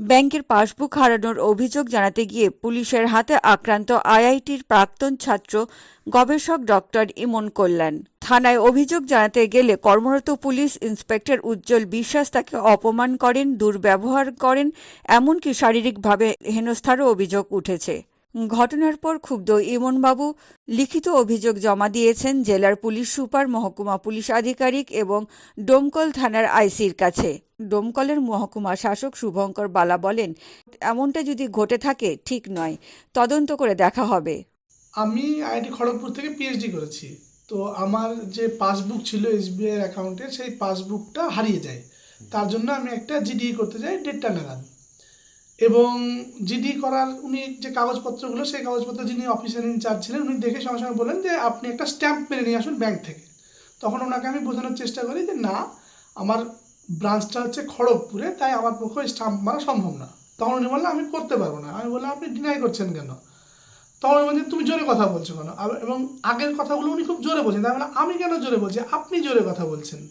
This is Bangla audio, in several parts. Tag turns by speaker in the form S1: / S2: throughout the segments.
S1: ব্যাংকের পাসবুক হারানোর অভিযোগ জানাতে গিয়ে পুলিশের হাতে আক্রান্ত আইআইটির প্রাক্তন ছাত্র গবেষক ডক্টর ইমন কল্যাণ। থানায় অভিযোগ জানাতে গেলে কর্মরত পুলিশ ইন্সপেক্টর উজ্জ্বল বিশ্বাস তাকে অপমান করেন, দুর্ব্যবহার করেন, এমনকি শারীরিকভাবে হেনস্থারও অভিযোগ উঠেছে। ঘটনার পর ক্ষুব্ধ ইমনবাবু লিখিত অভিযোগ জমা দিয়েছেন জেলার পুলিশ সুপার, মহকুমা পুলিশ আধিকারিক এবং ডোমকল থানার আইসির কাছে। ডোমকলের মহকুমা শাসক শুভঙ্কর বালা বলেন, এমনটা যদি ঘটে থাকে, ঠিক নয়। তদন্ত করে দেখা হবে।
S2: আমি আইআইটি খড়গপুর থেকে পিএইচডি করেছি। তো আমার যে পাসবুক ছিল এসবিআই অ্যাকাউন্টের সেই পাসবুকটা হারিয়ে যায়। তার জন্য আমি একটা জিডি করতে যাই, দেড়টা নাগাদ। এবং জিডি করার উনি যে কাগজপত্রগুলো, সেই কাগজপত্র যিনি অফিসার ইনচার্জ ছিলেন, উনি দেখে সঙ্গে সঙ্গে বললেন যে, আপনি একটা স্ট্যাম্প মেরে নিয়ে আসুন ব্যাংক থেকে। তখন ওনাকে আমি বোঝানোর চেষ্টা করি যে, না, আমার ব্রাঞ্চটা হচ্ছে খড়গপুরে, তাই আমার পক্ষে স্ট্যাম্প মারা সম্ভব না। তখন উনি বললেন, আমি করতে পারব না। আমি বললাম, আপনি ডিনাই করছেন কেন? তখন উনি বলছেন তুমি জোরে কথা বলছো কেন? এবং আগের কথাগুলো উনি খুব জোরে বলছেন। তাই বললাম, আমি কেন জোরে বলছি? আপনি জোরে কথা বলছেন।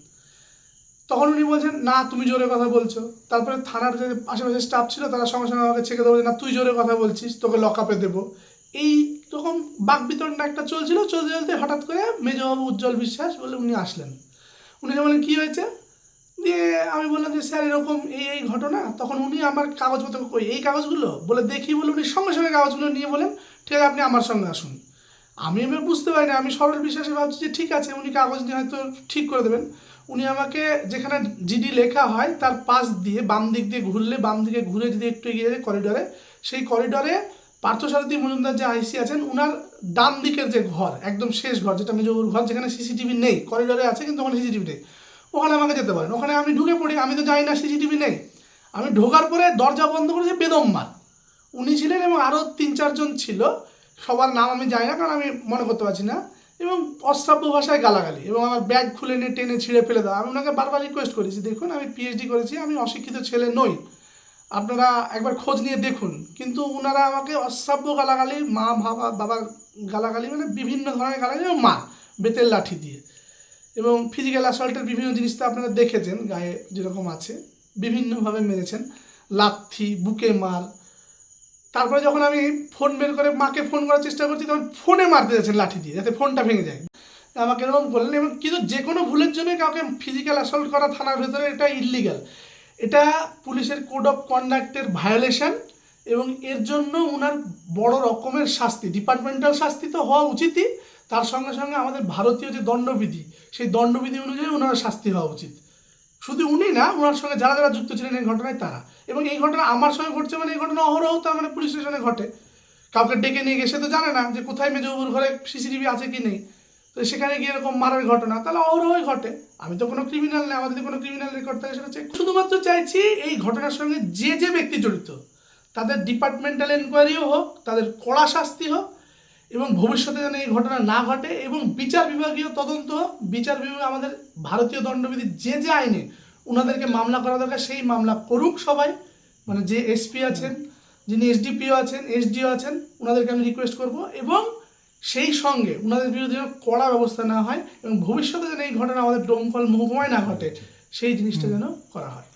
S2: তখন উনি বলছেন, না, তুমি জোরে কথা বলছো। তারপরে থানার যে আশেপাশে স্টাফ ছিল, তারা সঙ্গে সঙ্গে আমাকে ছেঁকে দেবো না, তুই জোরে কথা বলছিস, তোকে লকআপে দেবো। এই রকম বাক বিতরণটা একটা চলছিল, চলতে চলতে হঠাৎ করে মেজবাবু উজ্জ্বল বিশ্বাস বলে উনি আসলেন। উনি বললেন, কী হয়েছে? দিয়ে আমি বললাম যে, স্যার, এরকম এই এই ঘটনা। তখন উনি আমার কাগজপত্র কই, এই কাগজগুলো? বলে, দেখি, বলে উনি সঙ্গে সঙ্গে কাগজগুলো নিয়ে বলেন, ঠিক আছে, আপনি আমার সঙ্গে আসুন। আমি এবার বুঝতে পারি না আমি সরল বিশ্বাসে ভাবছি যে ঠিক আছে, উনি কাগজ নিয়ে হয়তো ঠিক করে দেবেন। উনি আমাকে যেখানে জিডি লেখা হয়, তার পাশ দিয়ে, বাম দিক দিয়ে ঘুরলে, বাম দিকে ঘুরে যদি একটু এগিয়ে যায় করিডরে সেই করিডরে পার্থসারথী মজুমদার যে আইসি আছেন, উনার ডান দিকের যে ঘর, একদম শেষ ঘর, যেটা মেজবুর ঘর, যেখানে সিসিটিভি নেই করিডরে আছে, কিন্তু ওখানে সিসিটিভি নেই। ওখানে আমাকে যেতে পারেন ওখানে আমি ঢুকে পড়ি, আমি তো জানি না সিসিটিভি নেই। আমি ঢোকার পরে দরজা বন্ধ করেছে বেদম্মার উনি ছিলেন এবং আরও তিন চারজন ছিল সবার নাম আমি জানি না, কারণ আমি মনে করতে পারছি না। এবং অশ্রাব্য ভাষায় গালাগালি, এবং আমার ব্যাগ খুলে নিয়ে টেনে ছিঁড়ে ফেলে দেওয়া। আমি ওনাকে বারবার রিকোয়েস্ট করেছি, দেখুন, আমি পিএইচডি করেছি, আমি অশিক্ষিত ছেলে নই। আপনারা একবার খোঁজ নিয়ে দেখুন। কিন্তু ওনারা আমাকে অশ্রাব্য গালাগালি, মা, বাবা, বাবার গালাগালি মানে বিভিন্ন ধরনের গালাগালি, এবং মা, বেতের লাঠি দিয়ে। এবং ফিজিক্যাল অ্যাসল্টের বিভিন্ন জিনিস তো আপনারা দেখেছেন, গায়ে যেরকম আছে, বিভিন্নভাবে মেরেছেন। লাথি, বুকে মার তারপরে যখন আমি ফোন বের করে মাকে ফোন করার চেষ্টা করছি, তখন ফোনে মারতে যাচ্ছেন লাঠি দিয়ে, যাতে ফোনটা ভেঙে যায়। আমাকে এরকম করলেন এবং কিন্তু যে কোনো ভুলের জন্য কাউকে ফিজিক্যাল অ্যাসল্ট করা থানার ভেতরে এটা ইললিগাল এটা পুলিশের কোড অফ কন্ডাক্টের ভায়োলেশন এবং এর জন্য ওনার বড় রকমের শাস্তি ডিপার্টমেন্টাল শাস্তি তো হওয়া উচিতই, তার সঙ্গে সঙ্গে আমাদের ভারতীয় যে দণ্ডবিধি, সেই দণ্ডবিধি অনুযায়ী ওনার শাস্তি হওয়া উচিত। শুধু উনি না, ওনার সঙ্গে যারা যারা যুক্ত ছিলেন এই ঘটনায় তারা। এবং এই ঘটনা আমার সঙ্গে ঘটছে মানে এই ঘটনা অহরহ তার মানে পুলিশ স্টেশনে ঘটে। কাউকে ডেকে নিয়ে গিয়ে, সে তো জানে না যে কোথায় মেজবাবুর ঘরে সিসিটিভি আছে কি নেই। তো সেখানে গিয়ে এরকম মারার ঘটনা, তাহলে অহরহই ঘটে। আমি তো কোনো ক্রিমিনাল নেই আমাদের কোনো ক্রিমিনাল রেকর্ড থাকে, সেটা চেক শুধুমাত্র চাইছি এই ঘটনার সঙ্গে যে যে ব্যক্তি জড়িত, তাদের ডিপার্টমেন্টাল এনকোয়ারিও হোক, তাদের কড়া শাস্তি হোক এবং ভবিষ্যতে যেন এই ঘটনা না ঘটে এবং বিচার বিভাগীয় তদন্ত, বিচার বিভাগ আমাদের ভারতীয় দণ্ডবিধি যে যে আইনে ওনাদেরকে মামলা করা দরকার, সেই মামলা করুক সবাই। মানে যে এসপি আছেন, যিনি এসডিপিও আছেন এসডিও আছেন ওনাদেরকে আমি রিকোয়েস্ট করব এবং সেই সঙ্গে ওনাদের বিরুদ্ধে যেন কড়া ব্যবস্থা নেওয়া হয় এবং ভবিষ্যতে যেন এই ঘটনা আমাদের ডোমকল মহকুমায় না ঘটে, সেই জিনিসটা যেন করা হয়।